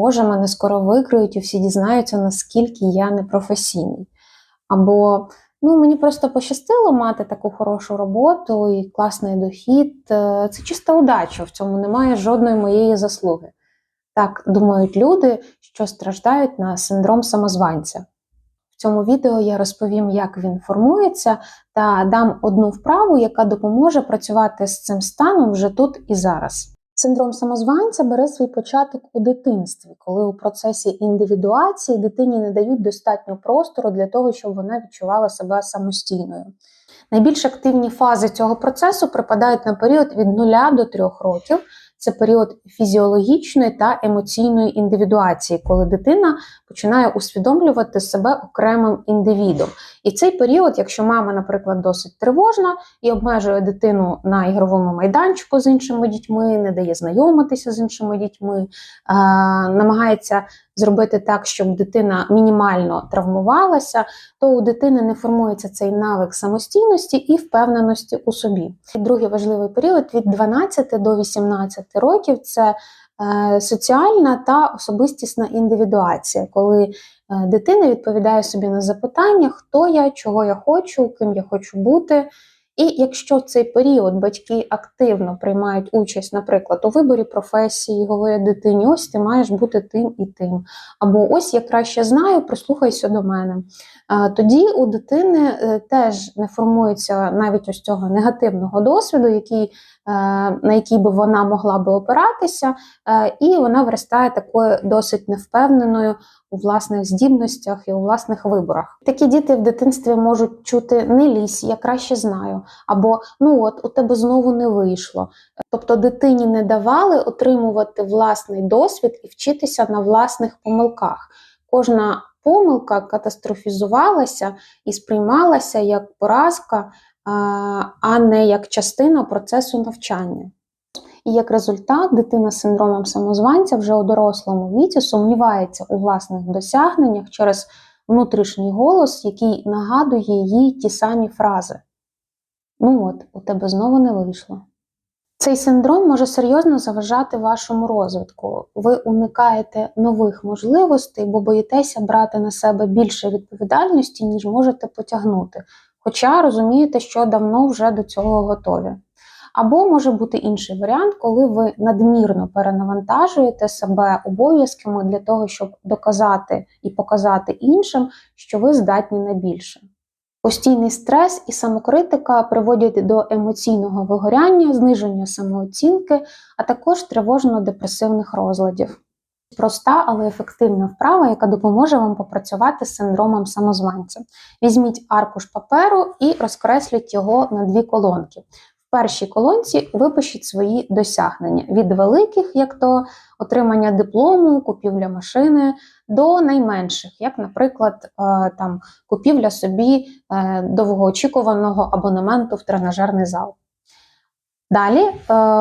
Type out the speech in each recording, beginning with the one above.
Боже, мене скоро викриють і всі дізнаються, наскільки я непрофесійний. Або ну, мені просто пощастило мати таку хорошу роботу і класний дохід. Е, Це чиста удача, в цьому немає жодної моєї заслуги. Так думають люди, що страждають на синдром самозванця. В цьому відео я розповім, як він формується, та дам одну вправу, яка допоможе працювати з цим станом вже тут і зараз. Синдром самозванця бере свій початок у дитинстві, коли у процесі індивідуації дитині не дають достатньо простору для того, щоб вона відчувала себе самостійною. Найбільш активні фази цього процесу припадають на період від 0 до 3 років. Це період фізіологічної та емоційної індивідуації, коли дитина починає усвідомлювати себе окремим індивідом. І цей період, якщо мама, наприклад, досить тривожна і обмежує дитину на ігровому майданчику з іншими дітьми, не дає знайомитися з іншими дітьми, намагається зробити так, щоб дитина мінімально травмувалася, то у дитини не формується цей навик самостійності і впевненості у собі. Другий важливий період від 12 до 18 років це е, соціальна та особистісна індивідуація, коли е, дитина відповідає собі на запитання, хто я, чого я хочу, ким я хочу бути. І якщо в цей період батьки активно приймають участь, наприклад, у виборі професії, говорять дитині, ось ти маєш бути тим і тим, або ось я краще знаю, прислухайся до мене. Тоді у дитини е, теж не формується навіть ось цього негативного досвіду, який, е, на який би вона могла би опиратися, е, і вона виростає такою досить невпевненою у власних здібностях і у власних виборах. Такі діти в дитинстві можуть чути не лізь, я краще знаю, або ну от у тебе знову не вийшло. Тобто дитині не давали отримувати власний досвід і вчитися на власних помилках. Кожна помилка катастрофізувалася і сприймалася як поразка, а не як частина процесу навчання. І як результат, дитина з синдромом самозванця вже у дорослому віці сумнівається у власних досягненнях через внутрішній голос, який нагадує їй ті самі фрази. Ну от, у тебе знову не вийшло. Цей синдром може серйозно заважати вашому розвитку. Ви уникаєте нових можливостей, бо боїтеся брати на себе більше відповідальності, ніж можете потягнути. Хоча розумієте, що давно вже до цього готові. Або може бути інший варіант, коли ви надмірно перенавантажуєте себе обов'язками для того, щоб доказати і показати іншим, що ви здатні на більше. Постійний стрес і самокритика приводять до емоційного вигоряння, зниження самооцінки, а також тривожно-депресивних розладів. Проста, але ефективна вправа, яка допоможе вам попрацювати з синдромом самозванця. Візьміть аркуш паперу і розкресліть його на дві колонки. Першій колонці випишіть свої досягнення від великих, як то отримання диплому, купівля машини, до найменших, як, наприклад, е, там купівля собі е, довгоочікуваного абонементу в тренажерний зал. Далі е,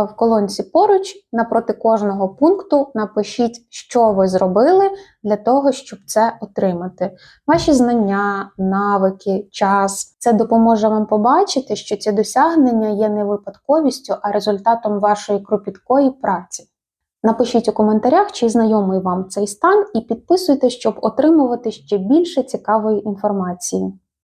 в колонці поруч напроти кожного пункту напишіть, що ви зробили для того, щоб це отримати. Ваші знання, навики, час. Це допоможе вам побачити, що ці досягнення є не випадковістю, а результатом вашої кропіткої праці. Напишіть у коментарях, чи знайомий вам цей стан, і підписуйтесь, щоб отримувати ще більше цікавої інформації.